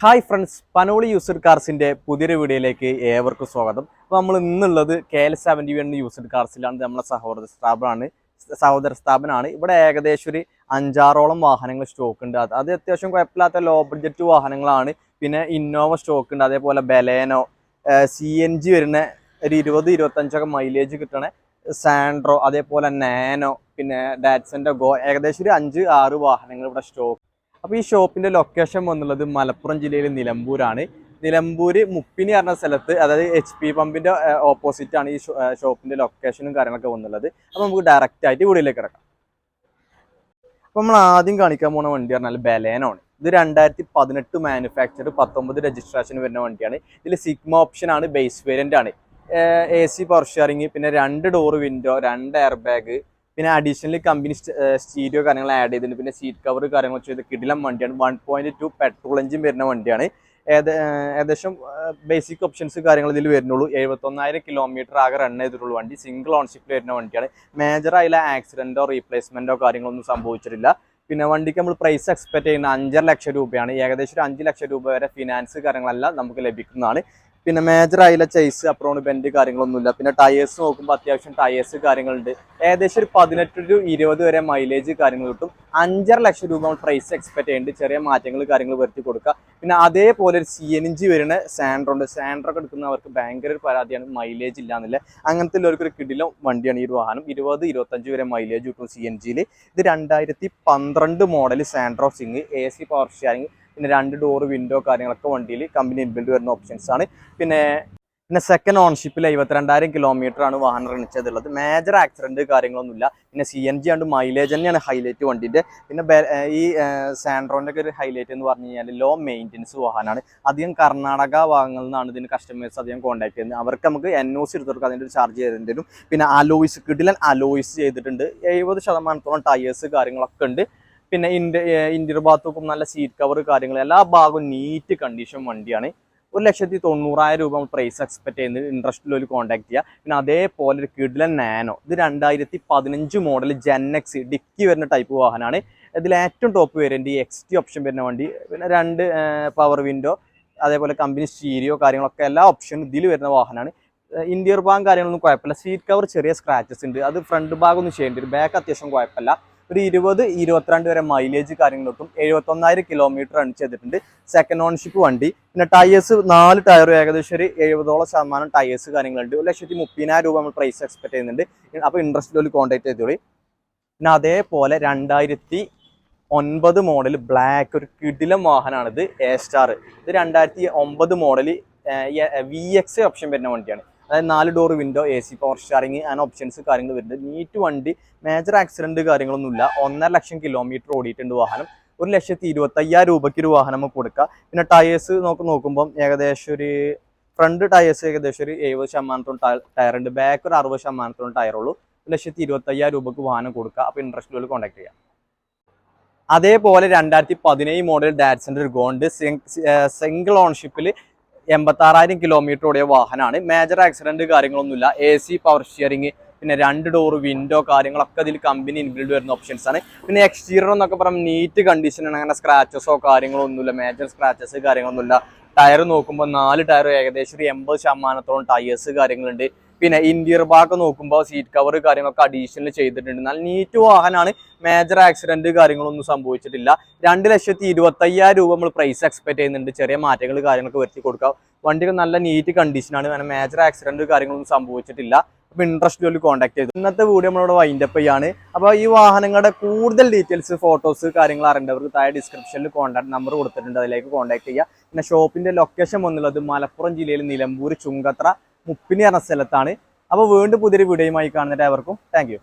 Hi friends Panoli used കാർസിന്റെ പുതിയൊരു വീഡിയോയിലേക്ക് ഏവർക്കും സ്വാഗതം. അപ്പോൾ നമ്മൾ ഇന്നുള്ളത് K L seventy one used കാർസിലാണ് നമ്മുടെ സഹോദര സ്ഥാപനമാണ് സഹോദര സ്ഥാപനമാണ് ഇവിടെ ഏകദേശം ഒരു അഞ്ചാറോളം വാഹനങ്ങൾ സ്റ്റോക്ക് ഉണ്ട്. അത് അത് അത്യാവശ്യം കുഴപ്പമില്ലാത്ത ലോ ബഡ്ജറ്റ് വാഹനങ്ങളാണ്. പിന്നെ ഇന്നോവ സ്റ്റോക്ക് ഉണ്ട്. അതേപോലെ ബലേനോ സി എൻ ജി വരുന്ന ഒരു ഇരുപത് ഇരുപത്തഞ്ചൊക്കെ മൈലേജ് കിട്ടണ സാൻഡ്രോ അതേപോലെ നാനോ പിന്നെ ഡാറ്റ്സന്റെ ഗോ ഏകദേശം ഒരു അഞ്ച് ആറ് വാഹനങ്ങൾ ഇവിടെ സ്റ്റോക്ക് അപ്പോൾ ഈ ഷോപ്പിന്റെ ലൊക്കേഷൻ വന്നുള്ളത് മലപ്പുറം ജില്ലയിലെ നിലമ്പൂരാണ്. നിലമ്പൂര് മുപ്പിനി പറഞ്ഞ സ്ഥലത്ത് അതായത് എച്ച് പി ഓപ്പോസിറ്റ് ആണ് ഈ ഷോപ്പിന്റെ ലൊക്കേഷനും കാര്യങ്ങളൊക്കെ വന്നുള്ളത്. അപ്പോൾ നമുക്ക് ഡയറക്റ്റ് ആയിട്ട് വീടിലേക്ക് ഇറക്കാം അപ്പോൾ നമ്മൾ ആദ്യം കാണിക്കാൻ പോണ വണ്ടി പറഞ്ഞാൽ ബലേനോ ആണ്. ഇത് രണ്ടായിരത്തി പതിനെട്ട് മാനുഫാക്ചർ പത്തൊമ്പത് രജിസ്ട്രേഷൻ വരുന്ന വണ്ടിയാണ്. ഇതിൽ സിഗ്മ ഓപ്ഷൻ ആണ് ബേസ് വേരിയന്റ് ആണ്. എ സി പവർ ഷെയറിങ് പിന്നെ രണ്ട് ഡോർ വിൻഡോ രണ്ട് എയർ ബാഗ് പിന്നെ അഡീഷണലി കമ്പനി സ്റ്റീരിയോ കാര്യങ്ങൾ ആഡ് ചെയ്തിട്ടുണ്ട്. പിന്നെ സീറ്റ് കവർ കാര്യങ്ങൾ ചെയ്ത് കിടിലം വണ്ടിയാണ്. One point two petrol engine വരുന്ന വണ്ടിയാണ്. ഏകദേശം ബേസിക് ഓപ്ഷൻസ് കാര്യങ്ങൾ ഇതിൽ വരുന്നുള്ളൂ. എഴുപത്തൊന്നായിരം കിലോമീറ്റർ ആകെ റൺ ചെയ്തിട്ടുള്ള വണ്ടി. സിംഗിൾ ഓൺഷിപ്പിൽ വരുന്ന വണ്ടിയാണ്. മേജർ ആയില്ല ആക്സിഡന്റോ റീപ്ലേസ്മെന്റോ കാര്യങ്ങളൊന്നും സംഭവിച്ചിട്ടില്ല. പിന്നെ വണ്ടിക്ക് നമ്മൾ പ്രൈസ് എക്സ്പെക്ട് ചെയ്യുന്ന അഞ്ചര ലക്ഷം രൂപയാണ്. ഏകദേശം ഒരു അഞ്ച് ലക്ഷം രൂപ വരെ ഫിനാൻസ് കാര്യങ്ങളെല്ലാം നമുക്ക് ലഭിക്കുന്നതാണ്. പിന്നെ മേജർ ആയില്ല ചേസ് അപ്രോൺ ബെൻഡ് കാര്യങ്ങളൊന്നുമില്ല. പിന്നെ ടയേഴ്സ് നോക്കുമ്പോൾ അത്യാവശ്യം ടയേഴ്സ് കാര്യങ്ങളുണ്ട്. ഏകദേശം ഒരു പതിനെട്ട് ടു ഇരുപത് വരെ മൈലേജ് കാര്യങ്ങൾ കിട്ടും. അഞ്ചര ലക്ഷം രൂപ നമ്മൾ പ്രൈസ് എക്സ്പെക്ട് ചെയ്യുന്നുണ്ട് ചെറിയ മാറ്റങ്ങൾ കാര്യങ്ങൾ വരുത്തി കൊടുക്കുക. പിന്നെ അതേപോലെ ഒരു സി എൻ ജി വരുന്ന സാൻഡ്രോ ഉണ്ട്. സാൻഡ്രോ ഒക്കെ എടുക്കുന്നവർക്ക് ഭയങ്കര ഒരു പരാതിയാണ്. മൈലേജ് ഇല്ല എന്നില്ല അങ്ങനത്തെ ഉള്ളവർക്കൊരു കിടിലം വണ്ടിയാണ് ഈ ഒരു വാഹനം. ഇരുപത് ഇരുപത്തഞ്ച് വരെ മൈലേജ് കിട്ടും സി എൻ ജിയിൽ ഇത് രണ്ടായിരത്തി പന്ത്രണ്ട് model Santro Xing A C power sharing പിന്നെ രണ്ട് ഡോർ വിൻഡോ കാര്യങ്ങളൊക്കെ വണ്ടിയിൽ കമ്പനി ഇൻബിൽഡ് വരുന്ന ഓപ്ഷൻസ് ആണ്. പിന്നെ പിന്നെ സെക്കൻഡ് ഓൺഷിപ്പിൽ എഴുപത്തിരണ്ടായിരം കിലോമീറ്റർ ആണ് വാഹനം റണിച്ചതുള്ളത് മേജർ ആക്സിഡന്റ് കാര്യങ്ങളൊന്നുമില്ല. പിന്നെ C N G and mileage തന്നെയാണ് ഹൈലൈറ്റ് വണ്ടിന്റെ. പിന്നെ ഈ സാൻഡ്രോന്റെ ഒക്കെ ഒരു ഹൈലൈറ്റ് എന്ന് പറഞ്ഞു കഴിഞ്ഞാൽ ലോ മെയിന്റെനൻസ് വാഹനമാണ് അധികം കർണാടക ഭാഗങ്ങളിൽ നിന്നാണ് ഇതിന് കസ്റ്റമേഴ്സ് അധികം കോൺടാക്ട് ചെയ്യുന്നത്. അവർക്ക് നമുക്ക് എൻ ഒ സി എടുത്തൊക്കെ അതിന്റെ ഒരു ചാർജ് ചെയ്തേണ്ടി വരും പിന്നെ അലോയിസ് കിടിലൻ അലോയിസ് ചെയ്തിട്ടുണ്ട്. എഴുപത് ശതമാനത്തോളം ടയേഴ്സ് കാര്യങ്ങളൊക്കെ ഉണ്ട്. പിന്നെ ഇന്ത്യ ഇന്ത്യർ ബാത്തൊക്കെ നല്ല സീറ്റ് കവർ കാര്യങ്ങൾ എല്ലാ ഭാഗവും നീറ്റ് കണ്ടീഷൻ വണ്ടിയാണ്. ഒരു ലക്ഷത്തി തൊണ്ണൂറായിരം രൂപ നമ്മൾ പ്രൈസ് എക്സ്പെക്ട് ചെയ്യുന്നത് ഇൻട്രസ്റ്റിൽ ഒരു കോൺടാക്ട് ചെയ്യുക പിന്നെ അതേപോലെ ഒരു കിഡിലൻ നാനോ ഇത് രണ്ടായിരത്തി പതിനഞ്ച് മോഡൽ ജെൻഎക്സ് ഡിക്കി വരുന്ന ടൈപ്പ് വാഹനമാണ് ഇതിൽ ഏറ്റവും ടോപ്പ് വേരിയന്റ് ഈ എക്സ് ടി ഓപ്ഷൻ വരുന്ന വണ്ടി. പിന്നെ രണ്ട് പവർ വിൻഡോ അതേപോലെ കമ്പനി സ്റ്റീരിയോ കാര്യങ്ങളൊക്കെ എല്ലാ ഓപ്ഷനും ഇതിൽ വരുന്ന വാഹനമാണ് ഇന്ത്യർ ഭാഗം കാര്യങ്ങളൊന്നും കുഴപ്പമില്ല. സീറ്റ് കവർ ചെറിയ സ്ക്രാച്ചസ് ഉണ്ട്. അത് ഫ്രണ്ട് ഭാഗം ഒന്നും ചെയ്യേണ്ടി വരും ബാക്ക് അത്യാവശ്യം കുഴപ്പമില്ല. ഒരു ഇരുപത് ഇരുപത്തിരണ്ട് വരെ മൈലേജ് കാര്യങ്ങളൊട്ടും എഴുപത്തൊന്നായിരം കിലോമീറ്റർ റൺ ചെയ്തിട്ടുണ്ട്. സെക്കൻഡ് ഓൺഷിപ്പ് വണ്ടി. പിന്നെ ടയേഴ്സ് നാല് ടയർ ഏകദേശം ഒരു എഴുപതോളം ശതമാനം ടയേഴ്സ് കാര്യങ്ങളുണ്ട്. ഒരു ലക്ഷത്തി മുപ്പതിനായിരം രൂപ നമ്മൾ പ്രൈസ് എക്സ്പെക്ട് ചെയ്യുന്നുണ്ട്. അപ്പോൾ ഇൻട്രസ്റ്റ് കോൺടാക്ട് ചെയ്തോളി. പിന്നെ അതേപോലെ രണ്ടായിരത്തി ഒൻപത് മോഡൽ ബ്ലാക്ക് ഒരു കിടിലം വാഹനമാണിത് എ സ്റ്റാർ ഇത് രണ്ടായിരത്തി ഒമ്പത് മോഡൽ വി എക്സ് ഓപ്ഷൻ വരുന്ന വണ്ടിയാണ്. അതായത് നാല് door window A C power steering അങ്ങനെ ഓപ്ഷൻസ് കാര്യങ്ങൾ വരുന്നുണ്ട്. നീറ്റ് വണ്ടി മേജർ ആക്സിഡന്റ് കാര്യങ്ങളൊന്നുമില്ല. ഒന്നര ലക്ഷം കിലോമീറ്റർ ഓടിയിട്ടുണ്ട് വാഹനം. ഒരു ലക്ഷത്തി ഇരുപത്തയ്യായിരം രൂപയ്ക്ക് ഒരു വാഹനം കൊടുക്കുക പിന്നെ ടയേഴ്സ് നോക്ക് നോക്കുമ്പോൾ ഏകദേശം ഒരു ഫ്രണ്ട് ടയേഴ്സ് ഏകദേശം ഒരു എഴുപത് ശതമാനത്തോളം ടയർ ഉണ്ട്. ബാക്ക് ഒരു അറുപത് ശതമാനത്തോളം ടയറുള്ളൂ ഒരു ലക്ഷത്തി ഇരുപത്തയ്യായിരം രൂപയ്ക്ക് വാഹനം കൊടുക്കുക അപ്പോൾ ഇൻട്രസ്റ്റ് കോൺടാക്ട് ചെയ്യാം. അതേപോലെ രണ്ടായിരത്തി പതിനേഴ് മോഡൽ ഡാറ്റ്സിന്റെ ഒരു ഗോണ്ട് സിംഗിൾ ഓൺഷിപ്പിൽ എൺപത്താറായിരം കിലോമീറ്റർ ഓടിയ വാഹനമാണ് മേജർ ആക്സിഡന്റ് കാര്യങ്ങളൊന്നുമില്ല. എ സി പവർ സ്റ്റിയറിംഗ് പിന്നെ രണ്ട് ഡോർ വിൻഡോ കാര്യങ്ങളൊക്കെ അതിൽ കമ്പനി ഇൻബിൽഡ് വരുന്ന ഓപ്ഷൻസ് ആണ്. പിന്നെ എക്സ്റ്റീരിയർ എന്നൊക്കെ പറയുമ്പോൾ നീറ്റ് കണ്ടീഷനാണ് അങ്ങനെ സ്ക്രാച്ചസോ കാര്യങ്ങളോ ഒന്നുമില്ല മേജർ സ്ക്രാച്ചസ് കാര്യങ്ങളൊന്നുമില്ല. ടയർ നോക്കുമ്പോൾ നാല് ടയർ ഏകദേശം ഒരു എൺപത് ശതമാനത്തോളം ടയേഴ്സ് കാര്യങ്ങളുണ്ട്. പിന്നെ ഇന്റീരിയർ ഭാഗം നോക്കുമ്പോൾ സീറ്റ് കവർ കാര്യങ്ങളൊക്കെ അഡീഷണൽ ചെയ്തിട്ടുണ്ട്. എന്നാൽ നീറ്റ് വാഹനമാണ് മേജർ ആക്സിഡന്റ് കാര്യങ്ങളൊന്നും സംഭവിച്ചിട്ടില്ല. രണ്ട് ലക്ഷത്തി ഇരുപത്തയ്യായിരം രൂപ നമ്മൾ പ്രൈസ് എക്സ്പെക്ട് ചെയ്യുന്നുണ്ട്. ചെറിയ മാറ്റങ്ങൾ കാര്യങ്ങളൊക്കെ വരുത്തി കൊടുക്കാം. വണ്ടിക്ക് നല്ല നീറ്റ് കണ്ടീഷനാണ് അങ്ങനെ മേജർ ആക്സിഡന്റ് കാര്യങ്ങളൊന്നും സംഭവിച്ചിട്ടില്ല. അപ്പോൾ ഇൻട്രസ്റ്റ് ഒരു കോൺടാക്ട് ചെയ്തു. ഇന്നത്തെ വീഡിയോ നമ്മളോട് വൈൻഡപ്പ് ചെയ്യാണ്. അപ്പോൾ ഈ വാഹനങ്ങളുടെ കൂടുതൽ ഡീറ്റെയിൽസ് ഫോട്ടോസ് കാര്യങ്ങൾ അറിയേണ്ടവർക്ക് താഴെ ഡിസ്ക്രിപ്ഷനിൽ കോൺടാക്ട് നമ്പർ കൊടുത്തിട്ടുണ്ട്. അതിലേക്ക് കോൺടാക്ട് ചെയ്യുക പിന്നെ ഷോപ്പിന്റെ ലൊക്കേഷൻ വന്നുള്ളത് മലപ്പുറം ജില്ലയിൽ നിലമ്പൂർ ചുങ്കത്ര. മുപ്പിനി എന്ന സ്ഥലത്താണ്. അപ്പോൾ വീണ്ടും പുതിയൊരു വീഡിയോയുമായി കാണുന്നുണ്ട് അവർക്കും താങ്ക്